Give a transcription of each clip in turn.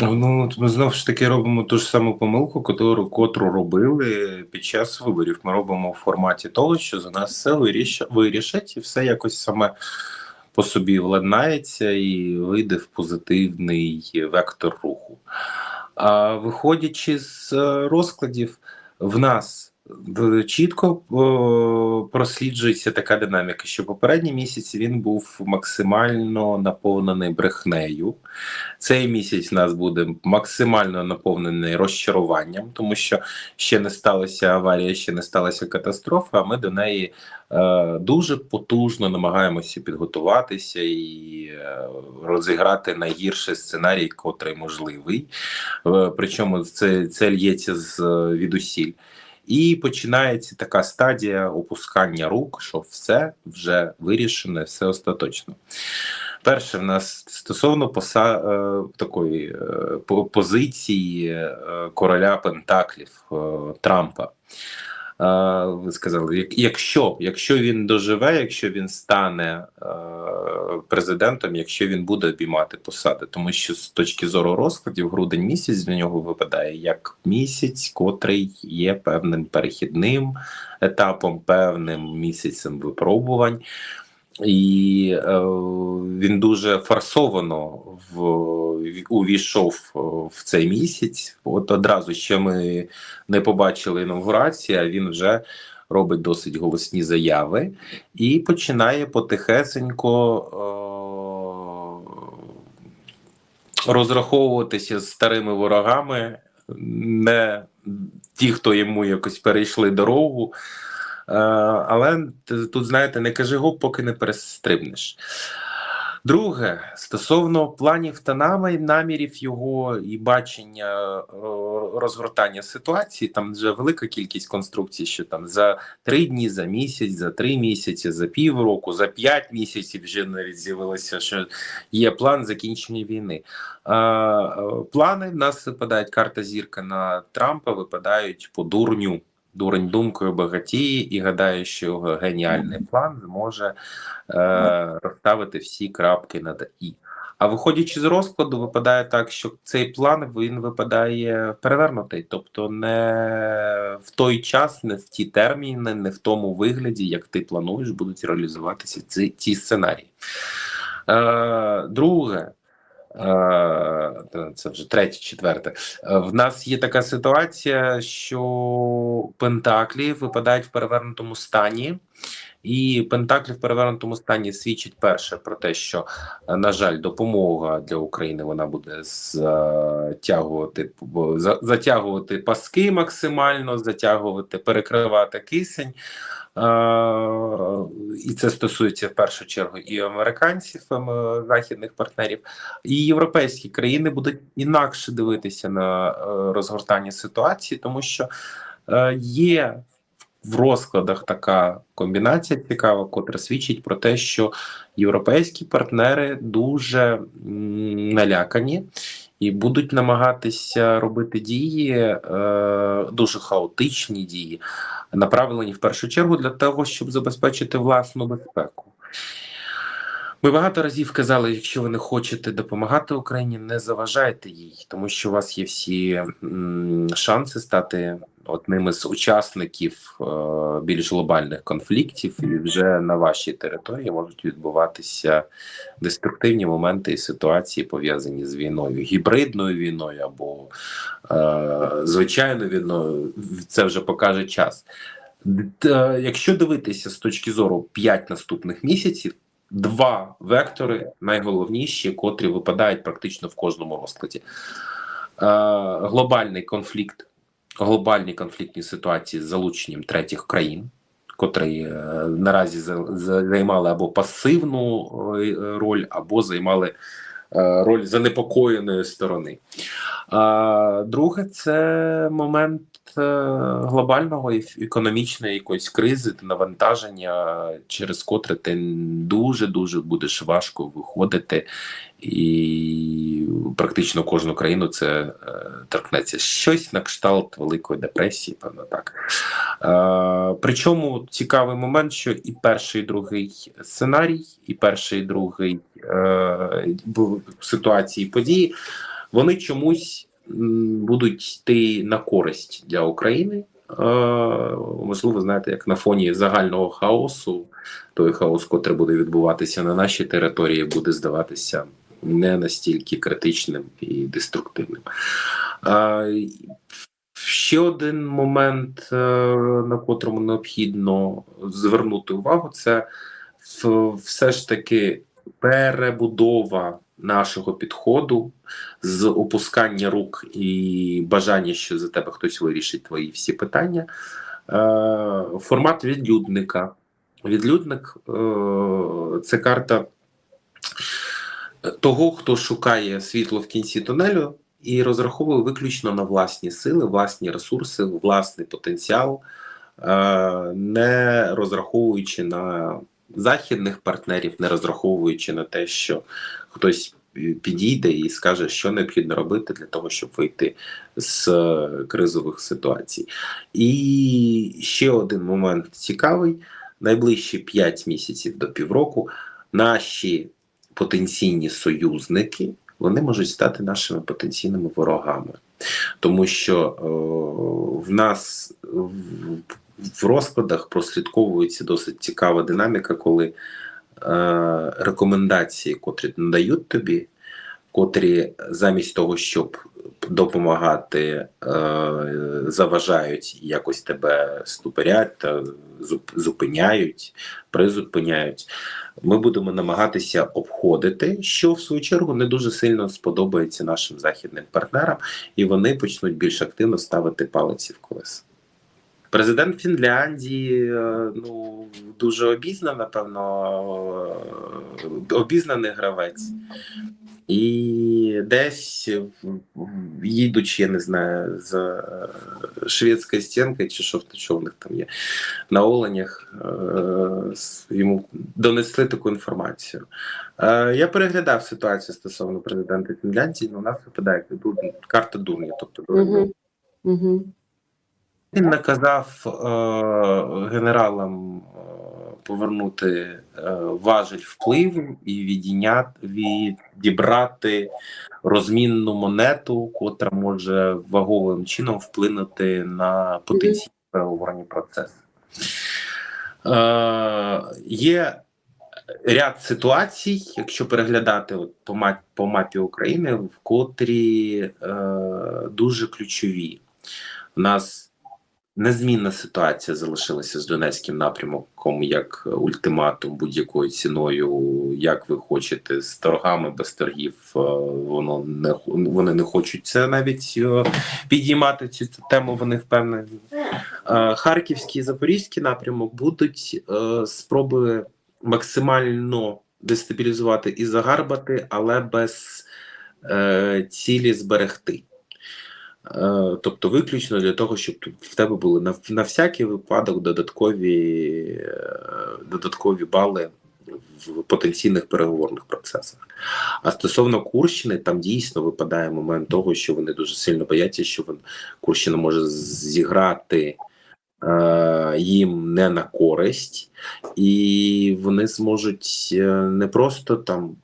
Ну, ми знову ж таки робимо ту ж саму помилку, котру, котру робили під час виборів. Ми робимо в форматі того, що за нас все вирішить, і все якось саме по собі владнається і вийде в позитивний вектор руху. А виходячи з е, розкладів, в нас чітко просліджується така динаміка, що попередній місяць він був максимально наповнений брехнею. Цей місяць нас буде максимально наповнений розчаруванням, тому що ще не сталася аварія, ще не сталася катастрофа. А ми до неї е, дуже потужно намагаємося підготуватися і е, розіграти найгірший сценарій, котрий можливий. Е, причому це, це л'ється з е, відусіль. І починається така стадія опускання рук, що все вже вирішено, все остаточно. Перше, в нас стосовно поса е, такої е, позиції е, короля Пентаклів Трампа. Ви сказали, якщо, якщо він доживе, якщо він стане е, президентом, якщо він буде обіймати посади, тому що з точки зору розкладів, грудень місяць для нього випадає як місяць, котрий є певним перехідним етапом, певним місяцем випробувань. І е, він дуже форсовано в, увійшов е, в цей місяць. От одразу ще ми не побачили інаугурації, а він вже робить досить голосні заяви і починає потихесенько е, розраховуватися з старими ворогами, не ті, хто йому якось перейшли дорогу. Е, але тут, знаєте, не кажи гоп, поки не перестрибнеш. Друге, стосовно планів та намі- намірів його і бачення е, розгортання ситуації, там вже велика кількість конструкцій, що там за три дні, за місяць, за три місяці, за півроку, за п'ять місяців вже навіть з'явилося, що є план закінчення війни. Е, плани в нас випадають карта зірка на Трампа, випадають по дурню. Дурень думкою багатіє і гадає, що його геніальний план зможе е, розставити всі крапки над і. А виходячи з розкладу, випадає так, що цей план він випадає перевернутий, тобто не в той час, не в ті терміни, не в тому вигляді, як ти плануєш, будуть реалізуватися ці, ці сценарії. Е, друге. Е, Це вже третє, четверте. Е, В нас є така ситуація, що пентаклі випадають в перевернутому стані, і пентаклі в перевернутому стані свідчить перше про те, що, е, на жаль, допомога для України вона буде затягувати за- затягувати паски максимально, затягувати, перекривати кисень. Е, І це стосується в першу чергу і американців, ем, західних партнерів, і європейські країни будуть інакше дивитися на е, розгортання ситуації, тому що є в розкладах така комбінація цікава, котра свідчить про те, що європейські партнери дуже налякані. І будуть намагатися робити дії, е, дуже хаотичні дії, направлені в першу чергу для того, щоб забезпечити власну безпеку. Ми багато разів казали, якщо ви не хочете допомагати Україні, не заважайте їй, тому що у вас є всі шанси стати одним із учасників е, більш глобальних конфліктів, і вже на вашій території можуть відбуватися деструктивні моменти і ситуації, пов'язані з війною, гібридною війною або е, звичайною війною. Це вже покаже час. Якщо дивитися з точки зору 5 наступних місяців, два вектори найголовніші, котрі випадають практично в кожному розкладі. Е, глобальний конфлікт, глобальні конфліктні ситуації з залученням третіх країн, котрі е, наразі за- за- займали або пасивну е, роль, або займали е, роль занепокоєної сторони. А друге, це момент е, глобального економічної якоїсь кризи та навантаження, через котре ти дуже дуже будеш важко виходити, і практично кожну країну це е, торкнеться. Щось на кшталт Великої депресії, певно так. Е, причому цікавий момент, що і перший, і другий сценарій, і перший, і другий е, ситуації події вони чомусь будуть йти на користь для України. Можливо, знаєте, як на фоні загального хаосу, той хаос, котрий буде відбуватися на нашій території, буде здаватися не настільки критичним і деструктивним. Ще один момент, е, на котрому необхідно звернути увагу, це все ж таки перебудова нашого підходу з опускання рук і бажання, що за тебе хтось вирішить твої всі питання. Е, Формат відлюдника. Відлюдник е, це карта того, хто шукає світло в кінці тунелю і розраховує виключно на власні сили, власні ресурси, власний потенціал, е, не розраховуючи на західних партнерів, не розраховуючи на те, що хтось підійде і скаже, що необхідно робити для того, щоб вийти з е, кризових ситуацій. І ще один момент цікавий: найближчі 5 місяців до півроку наші потенційні союзники вони можуть стати нашими потенційними ворогами, тому що е, в нас в, розкладах прослідковується досить цікава динаміка, коли е, рекомендації, котрі надають тобі, котрі замість того, щоб допомагати, е, заважають якось тебе ступорять та зуп- зупиняють, призупиняють. Ми будемо намагатися обходити, що в свою чергу не дуже сильно сподобається нашим західним партнерам, і вони почнуть більш активно ставити палиці в колеса. Президент Фінляндії е, ну дуже обізнаний, напевно, е, обізнаний гравець. І десь їдучи, я не знаю, з е, шведської стінки, чи що, що в них там є, на оленях йому донесли таку інформацію. Я переглядав ситуацію стосовно президента Фінляндії, але у нас випадає карта дурня, тобто. Угу. Угу. Він наказав е, генералам е, повернути е, важель впливу і відійняти, відібрати розмінну монету, котра може ваговим чином вплинути на потенційні переговорні процеси. Е, є ряд ситуацій, якщо переглядати от по, мап, по мапі України, в котрі е, дуже ключові. У нас незмінна ситуація залишилася з Донецьким напрямком як ультиматум будь-якою ціною, як ви хочете, з торгами без торгів. е, Воно не вони не хочуть це навіть е, підіймати цю тему. Вони впевнені. Е, Харківський і Запорізький напрямок будуть спроби максимально дестабілізувати і загарбати, але без цілі зберегти. Е, Тобто виключно для того, щоб в тебе були на, на всякий випадок додаткові, е, додаткові бали в потенційних переговорних процесах. А стосовно Курщини, там дійсно випадає момент того, що вони дуже сильно бояться, що вон- Курщина може зіграти е, їм не на користь, і вони зможуть не просто там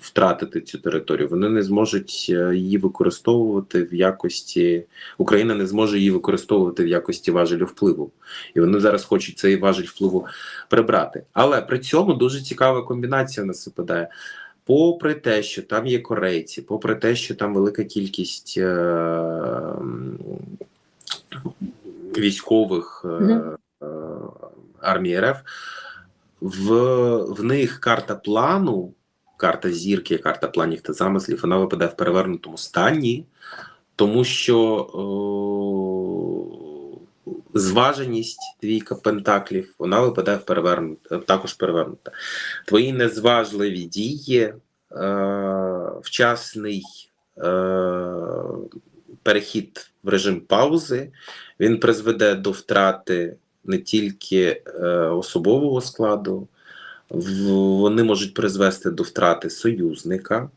втратити цю територію, вони не зможуть е, її використовувати в якості. Україна не зможе її використовувати в якості важелю впливу, і вони зараз хочуть цей важель впливу прибрати. Але при цьому дуже цікава комбінація в нас випадає. Попри те, що там є корейці, попри те, що там велика кількість е, військових е, е, армії РФ, в, в них карта плану, карта зірки, карта планів та замислів, вона випадає в перевернутому стані, тому що о, зваженість двійка пентаклів, вона випадає в перевернута, також перевернута. Твої незважливі дії, е, вчасний е, перехід в режим паузи, він призведе до втрати не тільки е, особового складу, вони можуть призвести до втрати союзника,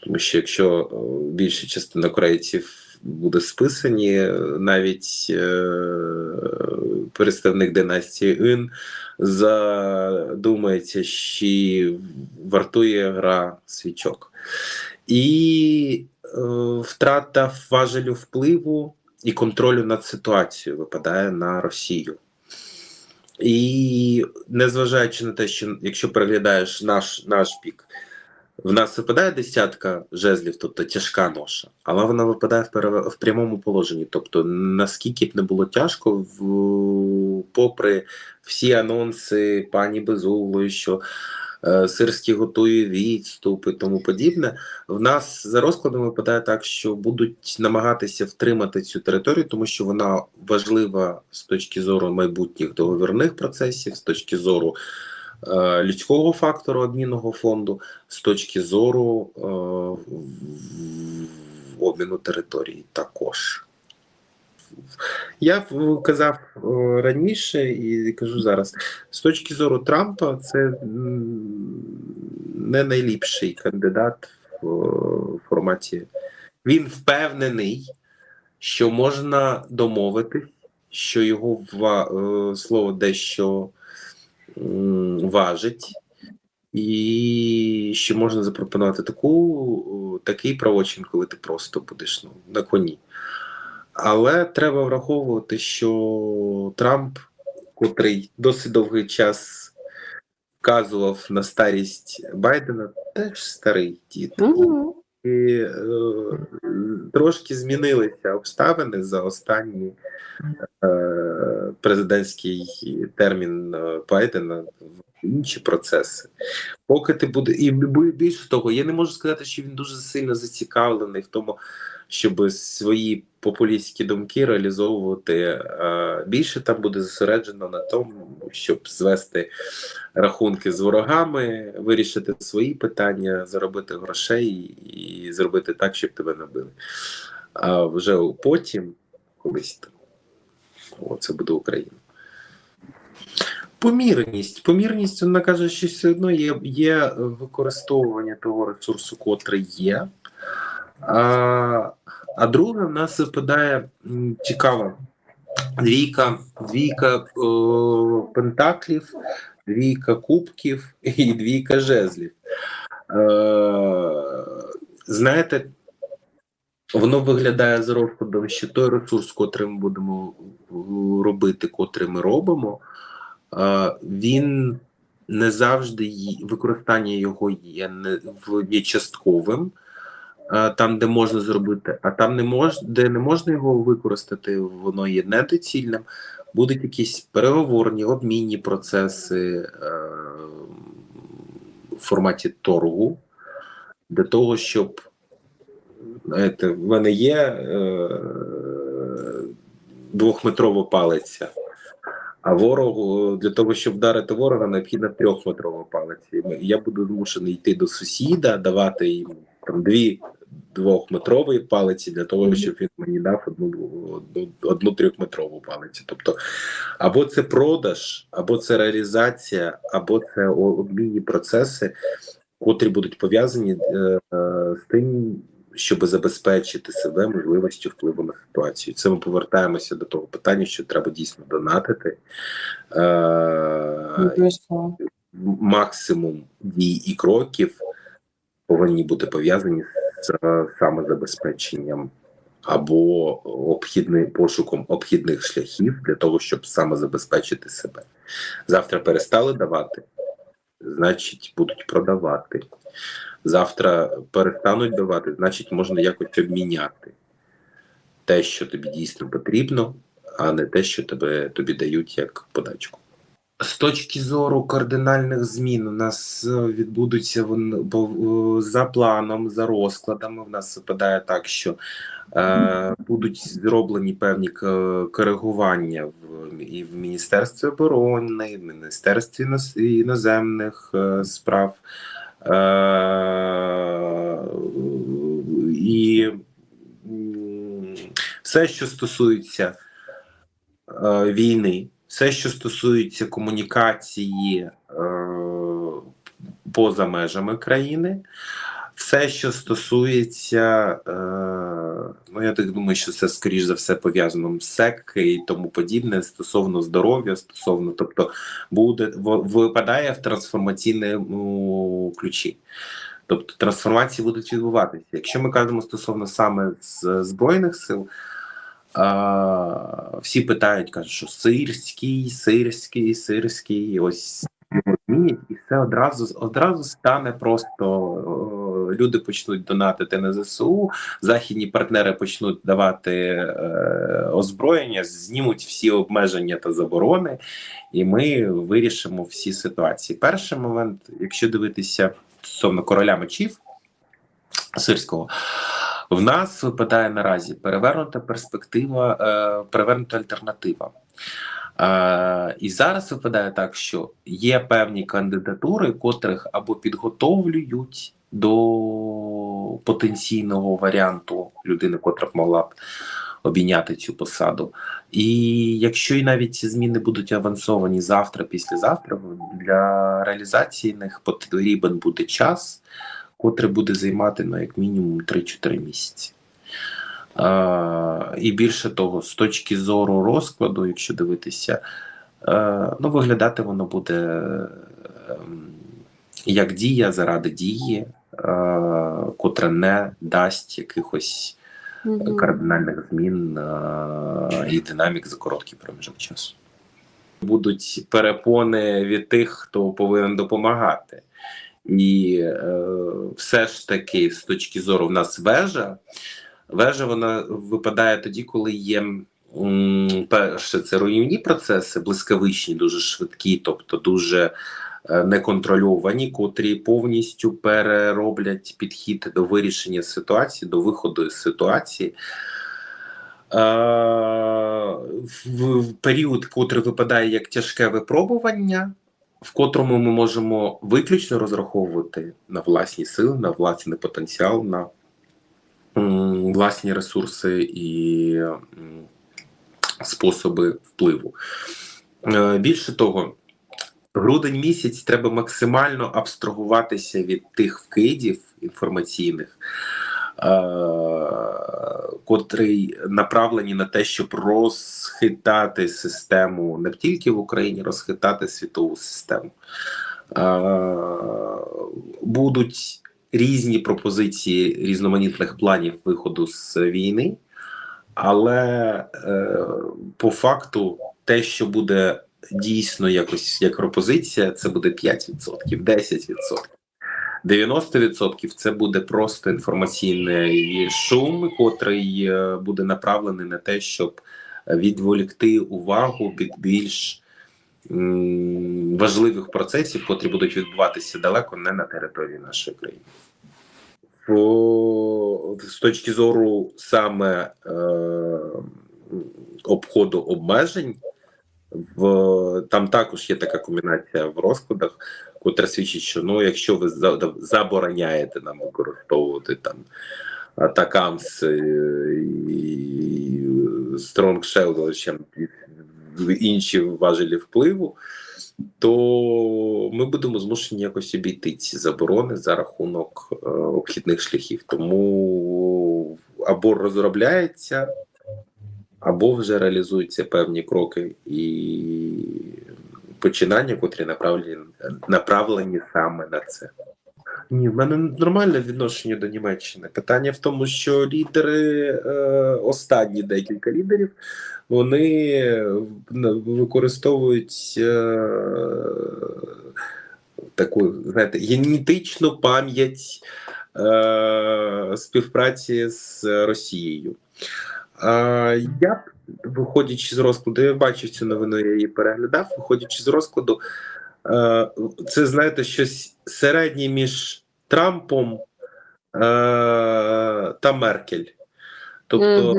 тому що якщо е, більша частина корейців буде списані, е, навіть е, представник династії Ін задумається, чи вартує гра свічок. і е, втрата важелю впливу і контролю над ситуацією випадає на Росію. І незважаючи на те, що якщо переглядаєш наш наш бік, в нас випадає десятка жезлів, тобто тяжка ноша, але вона випадає в, перев... в прямому положенні. Тобто, наскільки б не було тяжко, в... попри всі анонси пані Безуглої, що Сирський готує відступ і тому подібне, в нас за розкладом випадає так, що будуть намагатися втримати цю територію, тому що вона важлива з точки зору майбутніх договірних процесів, з точки зору е, людського фактору обмінного фонду, з точки зору е, обміну території також. Я казав раніше і кажу зараз: з точки зору Трампа, це не найліпший кандидат в форматі. Він впевнений, що можна домовитись, що його слово дещо важить, і що можна запропонувати таку, такий правочин, коли ти просто будеш ну, на коні. Але треба враховувати, що Трамп, котрий досить довгий час вказував на старість Байдена, теж старий дід. Мгм. І е, трошки змінилися обставини за останній е, президентський термін е, Байдена в інші процеси. Поки ти буде, і бі- більше того, я не можу сказати, що він дуже сильно зацікавлений в тому, щоб свої популістські думки реалізовувати. Е, більше там буде зосереджено на тому, щоб звести рахунки з ворогами, вирішити свої питання, заробити грошей і зробити так, щоб тебе набили. А вже потім, колись там, це буде Україна. Помірність. Помірність, вона каже, що все одно є, є використовування того ресурсу, котрий є. А, а друге, в нас випадає м, цікаво. Двійка, двійка о, пентаклів, двійка кубків і двійка жезлів. Е, знаєте, воно виглядає за розкладом, що той ресурс, котрий ми будемо робити, котрий ми робимо, е, він не завжди використання його є не є частковим. Е, Там, де можна зробити, а там не мож, де не можна його використати, воно є недоцільним. Будуть якісь переговорні, обмінні процеси е, в форматі торгу для того, щоб знаєте, в мене є е, двохметрова палиця, а ворогу для того, щоб вдарити ворога, необхідна трьохметрова палиця. Я буду змушений йти до сусіда, давати йому там дві двохметрові палиці для того, щоб він мені дав одну, одну, одну трьохметрову палицю. Тобто, або це продаж, або це реалізація, або це обмінні процеси, котрі будуть пов'язані е, е, з тим, щоб забезпечити себе можливістю впливу на ситуацію. Це ми повертаємося до того питання, що треба дійсно донатити. Е, Обов'язково. максимум дій і кроків повинні бути пов'язані з е, самозабезпеченням або обхідним пошуком обхідних шляхів для того, щоб самозабезпечити себе. Завтра перестали давати, значить будуть продавати. Завтра перестануть давати, значить можна якось обміняти те, що тобі дійсно потрібно, а не те, що тебе тобі дають як подачку. З точки зору кардинальних змін у нас е, відбудуться вони е, за планом, за розкладами. В нас випадає так, що е, будуть зроблені певні коригування в і в Міністерстві оборони, і в Міністерстві іноземних е, справ. Е, і все, що стосується е, війни, все, що стосується комунікації е, поза межами країни, все, що стосується, е, ну я так думаю, що це скоріш за все пов'язано з СЕК і тому подібне стосовно здоров'я, стосовно, тобто буде випадає в трансформаційному ключі. Тобто трансформації будуть відбуватися. Якщо ми кажемо стосовно саме Збройних сил, всі питають, кажуть, що сирський, сирський, сирський, ось його і все одразу одразу стане просто люди почнуть донатити на ЗСУ, західні партнери почнуть давати е, озброєння, знімуть всі обмеження та заборони, і ми вирішимо всі ситуації. Перший момент, якщо дивитися стосовно короля мечів сирського. В нас випадає наразі перевернута перспектива, е, перевернута альтернатива. Е, і зараз випадає так, що є певні кандидатури, котрих або підготовлюють до потенційного варіанту людини, котра б могла б обійняти цю посаду. І якщо і навіть ці зміни будуть авансовані завтра, післязавтра, для реалізації них потрібен буде час, котрий буде займати ну, як мінімум 3-4 місяці. Е, і більше того, з точки зору розкладу, якщо дивитися, е, ну виглядати воно буде е, як дія заради дії, е, котра не дасть якихось Мгм. кардинальних змін е, і динамік за короткий проміжок часу. Будуть перепони від тих, хто повинен допомагати. І е, все ж таки, з точки зору в нас вежа, вежа вона випадає тоді, коли є м, перше, це руйнівні процеси, блискавичні, дуже швидкі, тобто дуже е, неконтрольовані, котрі повністю перероблять підхід до вирішення ситуації, до виходу з ситуації. Е, в, в період, котрий випадає як тяжке випробування, в котрому ми можемо виключно розраховувати на власні сили, на власний потенціал, на власні ресурси і способи впливу. Е, Більше того, грудень місяць треба максимально абстрагуватися від тих вкидів інформаційних, е, котрі направлені на те, щоб розхитати систему не тільки в Україні, розхитати світову систему. Е, Будуть різні пропозиції різноманітних планів виходу з війни, але е, по факту те, що буде дійсно якось як пропозиція, це буде 5%, 10%. 90% це буде просто інформаційний шум, котрий е, буде направлений на те, щоб відволікти увагу від більш важливих процесів, котрі будуть відбуватися далеко не на території нашої країни. По, з точки зору саме е, обходу обмежень, в, там також є така комбінація в розкладах, котра свідчить, що ну, якщо ви забороняєте нам використовувати там атакамс е, і Shell, інші важелі впливу, то ми будемо змушені якось обійти ці заборони за рахунок е, обхідних шляхів. Тому або розробляється, або вже реалізуються певні кроки і починання, котрі направлені, направлені саме на це. Ні, в мене нормальне відношення до Німеччини. Питання в тому, що лідери, е, останні декілька лідерів, вони е, використовують е, таку, знаєте, генетичну пам'ять співпраці з Росією. Я б, виходячи з розкладу, я бачив цю новину, я її переглядав. Виходячи з розкладу, е, це знаєте щось середнє між Трампом е, та Меркель. Тобто.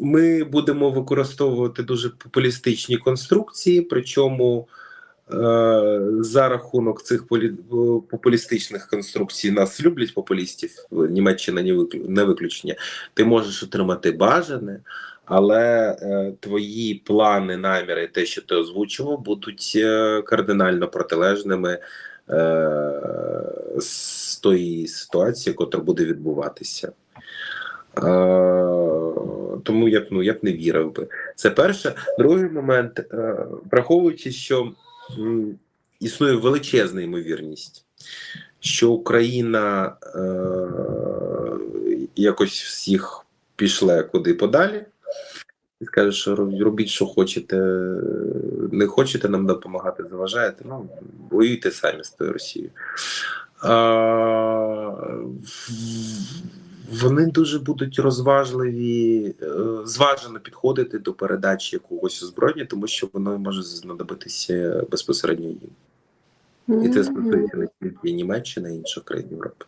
Ми будемо використовувати дуже популістичні конструкції, причому за рахунок цих полі... популістичних конструкцій нас люблять популістів. Німеччина не виключення. Ти можеш отримати бажане, але е, твої плани, наміри, те, що ти озвучував, будуть е, кардинально протилежними е, з тої ситуації, яка буде відбуватися. Е, тому я б ну я б не вірив би. Це перше. Другий момент, е, враховуючи, що існує величезна ймовірність, що Україна е, якось всіх пішле куди подалі. І скаже, що робіть, що хочете, не хочете нам допомагати, заважаєте. Ну, воюйте самі з тою Росією. А, вони дуже будуть розважливі, е, зважено підходити до передачі якогось озброєння, тому що воно може знадобитися безпосередньо їм. І це стосується не тільки Німеччини, а інших країн Європи.